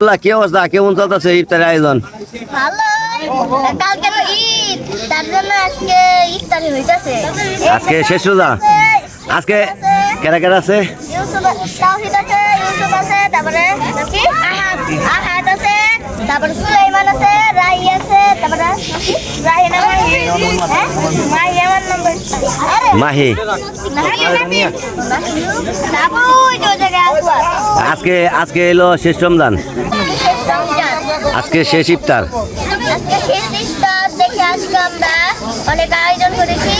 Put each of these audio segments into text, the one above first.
আল্লাহ, কি অবস্থা? কেমন চলতেছে ইফতারের আয়োজন? আজকে ইফতারি শেষ রোজা? আজকে কেরা কেরা তারপরে আছে তারপরে সুলাইমান আছে তারপরে কি রাহি না মাহি হ্যাঁ মাহি আমার নম্বর আরে মাহি আজকে আজকে এলো শেষ রমজান। আজকে শেষ ইফতার। আজকে আমরা অনেক আয়োজন করেছি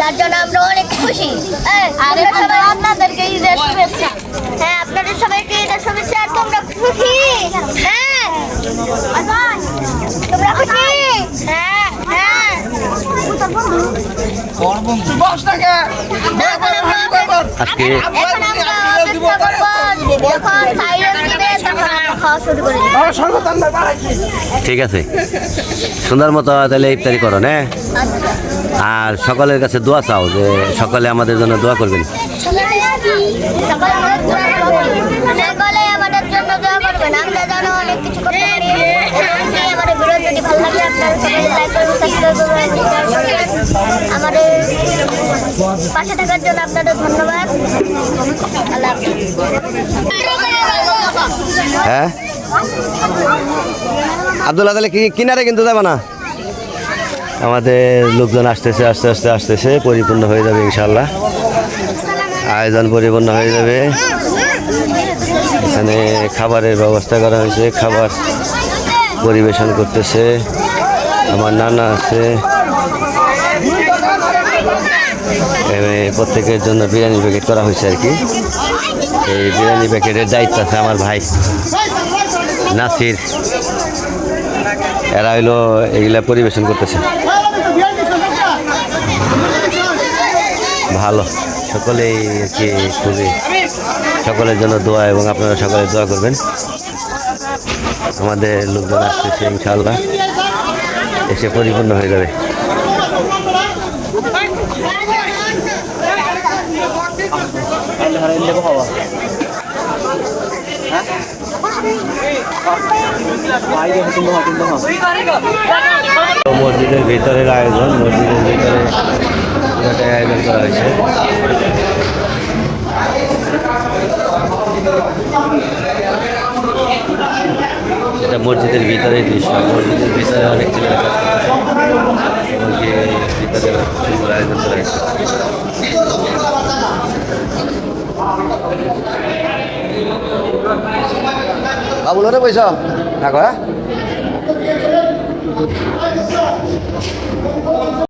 তার জন্য আমরা অনেক খুশি? হ্যাঁ। দেব ঠিক আছে। সুন্দর মতো তাহলে ইফতারি করো হ্যাঁ আর সকলের কাছে দোয়া চাও যে সকলে আমাদের জন্য দোয়া করবেন। পাশে থাকার জন্য আপনাদের ধন্যবাদ। আল্লাহ হ্যাঁ? তাহলে কিনারে কিন্তু যাবে না? আমাদের লোকজন আসতেছে, আস্তে আস্তে, আসতেছে, পরিপূর্ণ হয়ে যাবে ইনশাল্লাহ আয়োজন পরিপূর্ণ হয়ে যাবে। এখানে খাবারের ব্যবস্থা করা হয়েছে, খাবার পরিবেশন করতেছে। আমার নানা আছে। প্রত্যেকের জন্য বিরিয়ানি প্যাকেট করা হয়েছে আর কি। এই বিরিয়ানি প্যাকেটের দায়িত্ব আছে আমার ভাই, নাসির। এরা হইল এগুলা পরিবেশন করতেছে। ভালো। সকলেই কি খুবই, সকলের জন্য দোয়া এবং আপনারা সকলে দোয়া করবেন। আমাদের লোকজন আসতেছে ইনশাল্লাহ এসে পরিপূর্ণ হয়ে যাবে। তো মসজিদের ভিতরের আয়োজন, মসজিদের ভিতরে আয়োজন করা হয়েছে। এটা মসজিদের ভিতরে দৃশ্য। মসজিদের ভিতরে অনেক ছেলেরা এমনকি ভিতরে আয়োজন করা হয়েছে। বাবুল রে পয়সা না কয়া?